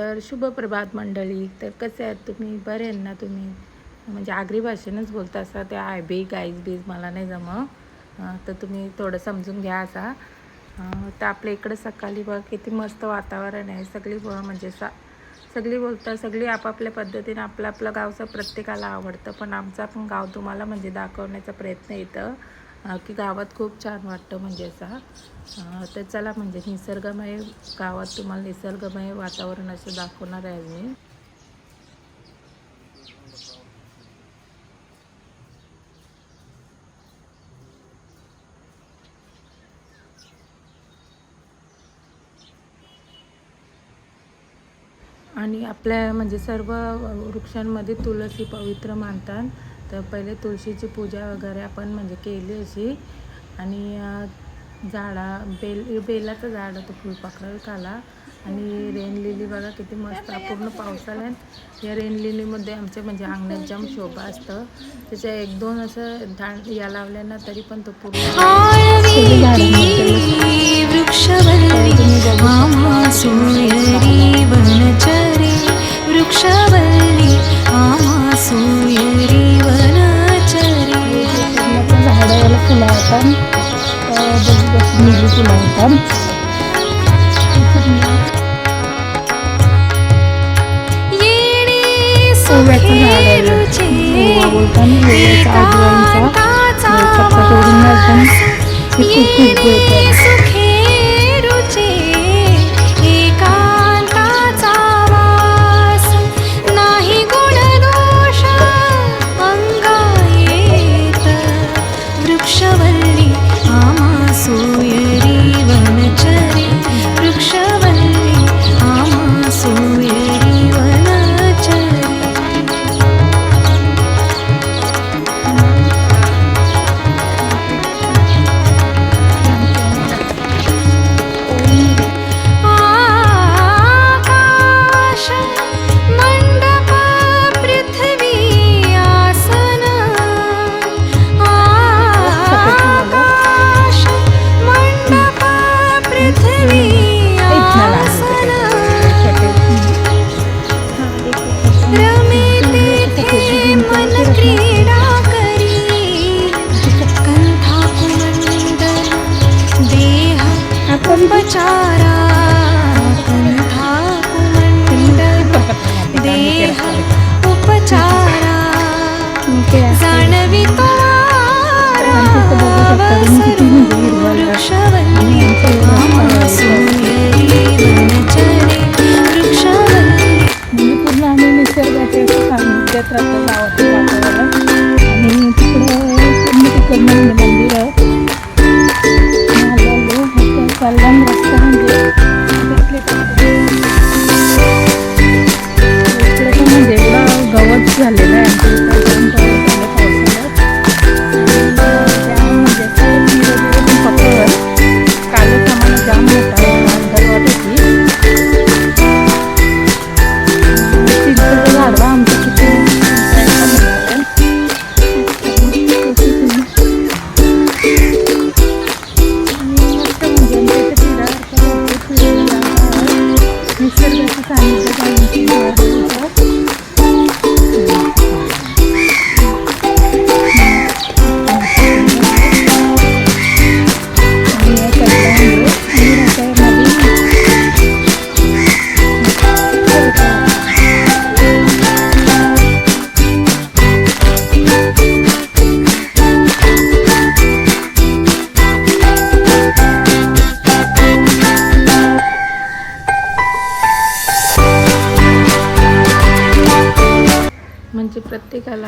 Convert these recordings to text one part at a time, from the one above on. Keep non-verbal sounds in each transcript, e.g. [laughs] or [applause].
तर शुभ प्रभात मंडळी तर कसे आहेत तुम्ही? बरे आहेत ना तुम्ही? म्हणजे आगरी भाषेनंच बोलता असा ते आय बी गाईज बीज मला नाही जमं तर तुम्ही थोडं समजून घ्या असा. तर आपल्या इकडं सकाळी बघ किती मस्त वातावरण आहे. सगळी म्हणजे सा सगळी बोलतात सगळी आपापल्या पद्धतीने आपलं आपलं गावचं प्रत्येकाला आवडतं. पण आमचा पण गाव तुम्हाला म्हणजे दाखवण्याचा प्रयत्न येतं. की गावात खूप छान वाटतं म्हणजे असा तर चला म्हणजे निसर्गमय गावात तुम्हाला निसर्गमय वातावरण असं दाखवणार आहे मी. आणि आपल्या म्हणजे सर्व वृक्षांमध्ये तुळसी पवित्र मानतात. तर पहिले तुळशीची पूजा वगैरे आपण म्हणजे केली अशी. आणि झाडा बेल बेलाचं झाड होतं फुलपाखरं खाला आणि रेन लिली बघा किती मस्त पूर्ण पावसाळ्यात या रेन लिलीमध्ये आमच्या म्हणजे अंगणात जाम शोभा असतं. त्याच्या एक दोन असं झाड या लावल्या ना तरी पण तो पूर्ण आळविती वृक्षवल्ली झाडाला फुलं होतात निली फुलं होतात येणे ओव्याचं झाड आहे. सुखे ओवा बोलतात ना, ओव्याचा आजोबांचा. एकांताचा चपटा तोडून एकदम वास. ते खूप खूप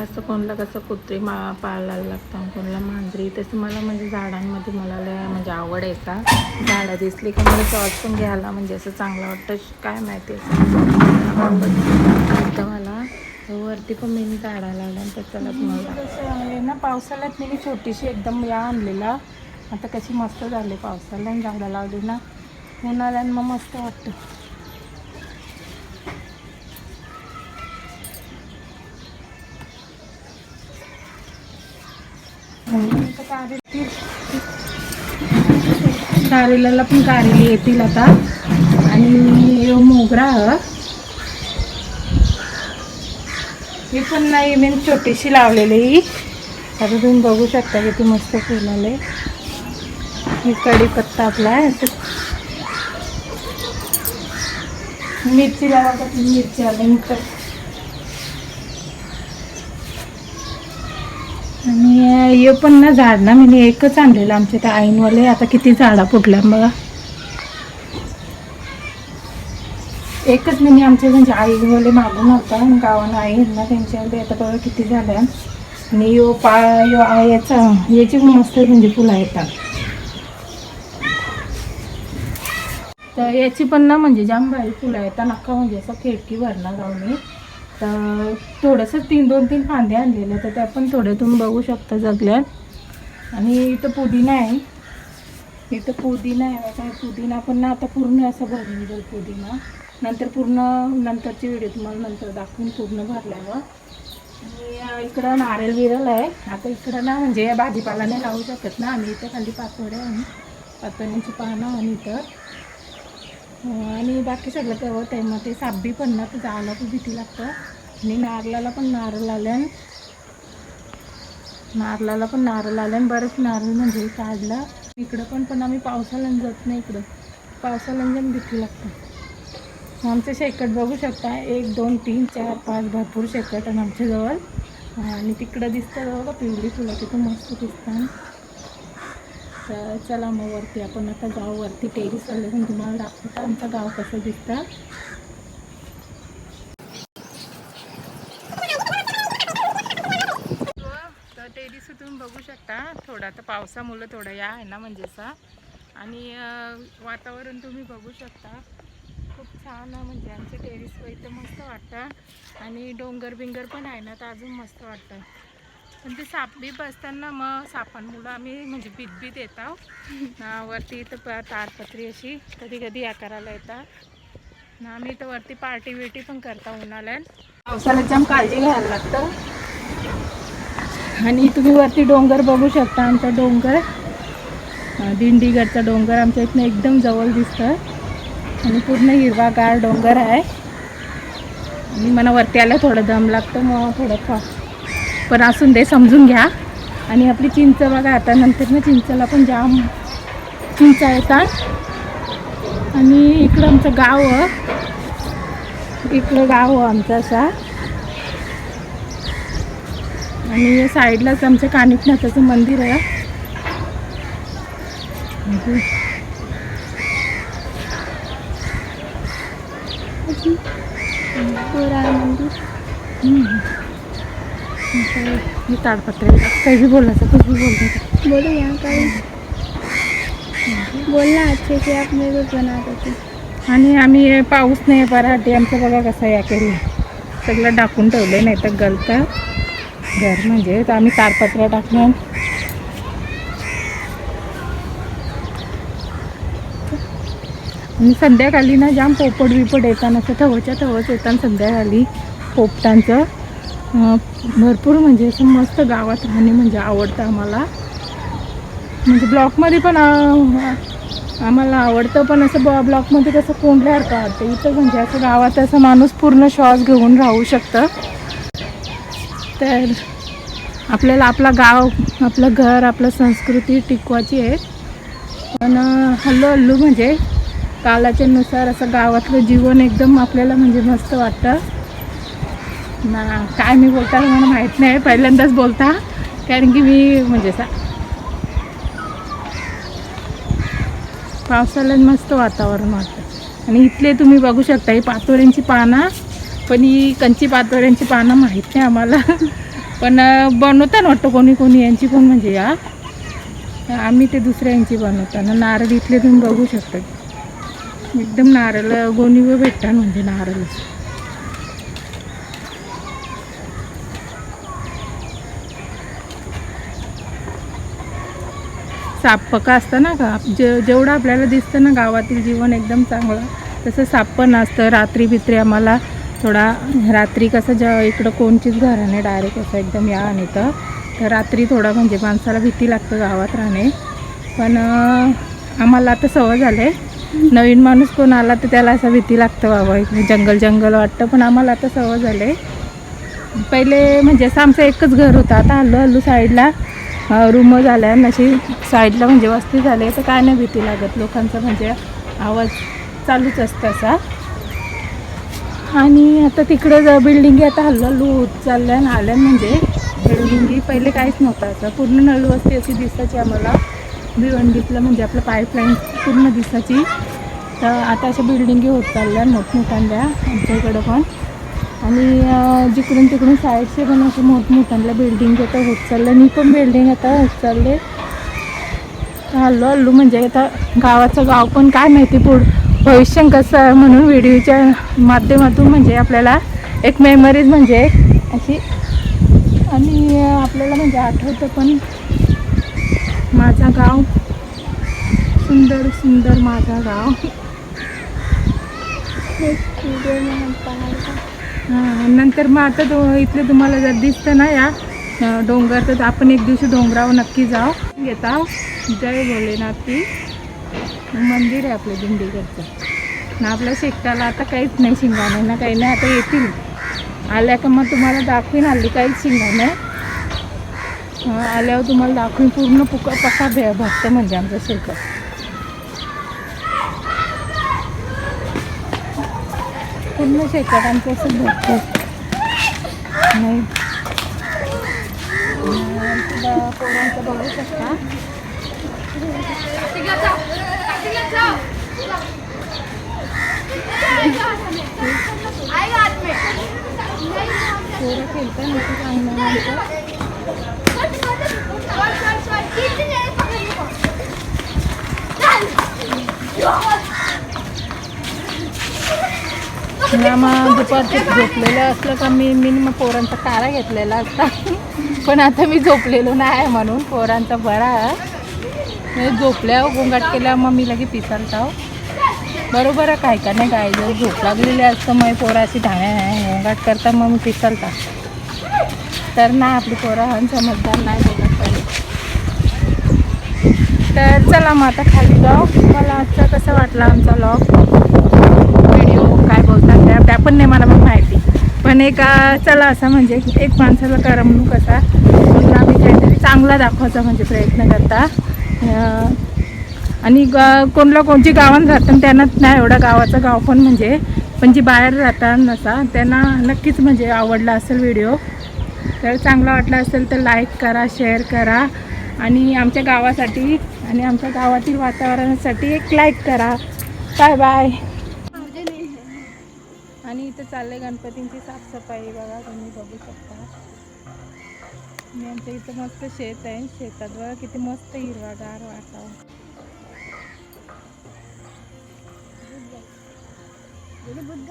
असं कोणाला कसं कुत्री मा पाळायला लागतं कोणाला मांजरी. तसं मला म्हणजे झाडांमध्ये मला लय म्हणजे आवड आहे का? झाडं दिसली की मला शॉर्ट पण घ्यायला म्हणजे असं चांगलं वाटतं. काय माहिती असं. मला वरती पण मी झाडा लावल्या आणि त्याच्याला मला ना पावसाळ्यात मी छोटीशी एकदम या आणलेला. आता कशी मस्त झाली पावसाळ्यात झाडं लावली ना. उन्हाळ्यात मग मस्त वाटतं. कारेल्याला पण कारेले येतील आता. आणि मोगरा हे. पण नाही मी छोटीशी लावलेली आता तुम्ही बघू शकता किती मस्त फुलाले ही कढीपत्ता आपला आहे. मिरची लावा मिरची आलं आणि हे पण ना झाड ना मी एकच आणलेलं आमच्या त्या आईनवाले. आता किती झाडा फुटल्या बघा. एकच मी आमचे म्हणजे आईवाले मागून होता गावानं आई ना त्यांच्याकडे. आता बघा किती झाल्या आणि यो पा यो याचा याची पण मस्त म्हणजे फुलं येतात तर याची पण ना म्हणजे जाम भारी फुलं येतात नका म्हणजे असं खिडकी भरणं लावली तर थोडंसं तीन दोन तीन फांदे आणलेले तर त्या पण थोड्या तुम्ही बघू शकता जगल्यात आणि इथं पुदिना आहे. इथं पुदिना आहे. काय पुदिना पण ना आता पूर्ण असं भरून जाईल पुदिना. नंतर पूर्ण नंतरची व्हिडिओ तुम्हाला नंतर दाखवून पूर्ण भरल्यावर. आणि इकडं नारळ विरल आहे. आता इकडं ना म्हणजे भाजीपाला नाही लावू शकत ना. आम्ही इथं खाली पातोड्या आणि पातोड्यांची पानं आणि इथं हो, आणि बाकी सगळं गवत आहे मग ते साबी पण ना तर जायला खूप भीती लागतं. आणि नारळाला पण नारळ आल्यान नारळाला पण नारळ आल्यान बरंच नारळ म्हणजे काढला. इकडं पण पण आम्ही पावसाला जात नाही इकडं. पावसाला जाऊन भीती लागतं. आमचं शेकट बघू शकता. एक दोन तीन चार पाच भरपूर शेकट आणि आमच्याजवळ. आणि तिकडं दिसतं बघा पिवळी फुलं तिथं मस्त दिसतात तर चला मग वरती आपण आता जाऊ वरती. टेरिस आलं तुम्हाला दाखवतो आमचं गाव कसं दिसतं. तर टेरिस तुम्ही बघू शकता थोडा तर पावसामुळं थोडं या आहे ना म्हणजे असा आणि वातावरण तुम्ही बघू शकता. खूप छान आहे म्हणजे आमच्या टेरिसवर इथं मस्त वाटतं. आणि डोंगर बिंगर पण आहे ना तर अजून मस्त वाटतं. पण ते साप बीप असताना मग सापांमुळं आम्ही म्हणजे बीत बीत येतो [laughs] अं, वरती इथं प तारपत्री अशी कधी कधी आकाराला येतात. आणि आम्ही इथं वरती पार्टी बिर्टी पण करता उन्हाळ्यात. पावसाळ्यात जाम काळजी घ्यायला लागतं. आणि तुम्ही वरती डोंगर बघू शकता आमचा डोंगर. दिंडीगडचा डोंगर आमच्या इथनं एकदम जवळ दिसतं आणि पूर्ण हिरवागार डोंगर आहे. आणि मला वरती आलं थोडं दम लागतं मग थोडं खा पण असून दे समजून घ्या. आणि आपली चिंच बघा आता नंतर ना चिंचला पण जाम चिंचा येतात. आणि इकडं आमचं गाव इकडं गाव आमचं असा. आणि साईडलाच आमचं कानिकनाथाचं मंदिर आहे. हम्म. हे ताडपत्र काही बी बोलायचं कुछ भी बोलतो. बोलो यहाँ का बोलना अच्छे से आप मेरे को थे आणि आम्ही पाऊस नाही पराठे आमचं बघा कसं या केली. सगळं टाकून ठेवले नाही तर गलतं. घर म्हणजे तर आम्ही तारपत्र टाकलं आणि संध्याकाळी ना जाम पोपट बिपट येताना असं थवच्या थवच येतात संध्याकाळी पोपटांचं भरपूर म्हणजे असं मस्त गावात राहणे म्हणजे आवडतं आम्हाला. म्हणजे ब्लॉकमध्ये पण आम्हाला आवडतं पण असं ब ब्लॉकमध्ये कसं कोंडल्यासारखं वाटतं? इथं म्हणजे असं गावात असं माणूस पूर्ण श्वास घेऊन राहू शकतं. तर आपल्याला आपला गाव आपलं घर आपलं संस्कृती टिकवायची आहे. पण हल्लू हल्लू म्हणजे कालाच्यानुसार असं गावातलं जीवन एकदम आपल्याला म्हणजे मस्त वाटतं. ना काय मी बोलता हे मला माहीत नाही पहिल्यांदाच बोलता. कारण की मी म्हणजे सा पावसाळ्यात मस्त वातावरण वाटतं. आणि इथले तुम्ही बघू शकता ही पातोऱ्यांची पानं पण ही कंची पातोऱ्यांची पानं माहीत नाही आम्हाला. पण बनवता वाटतं कोणी कोणी यांची पण म्हणजे या आम्ही ते दुसऱ्यांची बनवता. बनवताना नारळ इथले तुम्ही बघू शकता. एकदम नारळ गोणीवर भेटतात म्हणजे नारळ. सापका असतं ना का? जे जेवढं आपल्याला दिसतं ना गावातील जीवन एकदम चांगलं तसं साप पण असतं. रात्री बित्री आम्हाला थोडा रात्री कसं ज इकडं कोणचीच घरं नाही डायरेक्ट असं एकदम या आणि तर. रात्री थोडा म्हणजे माणसाला भीती लागतं गावात राहणे. पण आम्हाला आता सवय झाले. नवीन माणूस कोण आला तर त्याला असं भीती लागतं बाबा जंगल जंगल वाटतं. पण आम्हाला आता सवय झाले. पहिले म्हणजे असं आमचं एकच घर होतं. आता हल्लू हल्लू साईडला रूम झाल्या अशी साईडला म्हणजे वस्ती झाली तर काय नाही भीती लागत. लोकांचा म्हणजे आवाज चालूच असतो असा. आणि आता तिकडं बिल्डिंगी आता हल्लू हल्लू होत चालल्या आणि आल्या म्हणजे. बिल्डिंगी पहिले काहीच नव्हतं असं. पूर्ण नळू वस्ती अशी दिसायची आम्हाला. भिवंडीतलं म्हणजे आपलं पाईपलाईन पूर्ण दिसायची. तर आता अशा बिल्डिंगी होत चालल्या मोठमोठ्यांद्या आमच्या इकडं पण. आणि जिकडून तिकडून साईडचे पण असे मोठमोठ्यांना बिल्डिंग आता होत चाललं मी पण बिल्डिंग आता होत चालले हल्लो हल्लू. म्हणजे आता गावाचं गाव पण काय माहिती पुढ. भविष्य कसं आहे म्हणून व्हिडिओच्या माध्यमातून म्हणजे आपल्याला एक मेमरीज म्हणजे एक अशी आणि आपल्याला म्हणजे आठवतं पण माझा गाव. सुंदर सुंदर माझा गाव. हां नंतर मग आता तो इथले तुम्हाला जर दिसतं ना या डोंगर तर आपण एक दिवशी डोंगरावर नक्की जाऊ. घेता हो. जय भोलेनाथ ती मंदिर आहे आपलं दिंडीगडचं. ना आपल्या शेकटाला आता काहीच नाही शिंगाणे ना काही नाही आता येतील. आल्या का मग तुम्हाला दाखवीन आली काहीच शिंगाणे आल्यावर तुम्हाला दाखवीन पूर्ण पुका पसा भे भक्त म्हणजे आमचं शेकट. पूर्ण शेकट आमचं असं भरतं नाही. अं, तुला पोरांचं बघू शकता पोरं खेळतात नुसतं चांगलं ना मग दुपारचं झोपलेलं असलं का मी मी मग पोरांचा कारा घेतलेला असता. पण आता मी झोपलेलो नाही म्हणून पोरांचा बरा. मी झोपल्या गोंगाट केल्यावर मग मी लगे पिसलता हो. बरोबर आहे काय का नाही काय? जर झोप लागलेली असतं मग पोराची धाण्या गोंगाट करता मग मी पिसलता. तर ना आपली पोरं हन समजदार नाही बोलत पाहिजे तर चला मग आता खाली जाऊ. मला आजचा कसा वाटला आमचा लॉग त्या पण नाही मला मग माहिती. पण एक चला असा म्हणजे एक माणसाला करमणूक असा म्हणून आम्ही काहीतरी चांगला दाखवायचा म्हणजे प्रयत्न करता. आणि ग कोणला कोणची गावात राहतात त्यांना नाही एवढा गावाचं गाव पण म्हणजे पण जी बाहेर राहतात नसा त्यांना नक्कीच म्हणजे आवडला असेल व्हिडिओ. तर चांगला वाटला असेल तर लाईक करा शेअर करा. आणि आमच्या गावासाठी आणि आमच्या गावातील वातावरणासाठी एक लाईक करा. बाय बाय आणि इथं चाललंय गणपतींची साफसफाई बघा तुम्ही बघू शकता. आणि आमच्या इथं मस्त शेत आहे शेतात बघा किती मस्त हिरवागार वातावरण. बुद्ध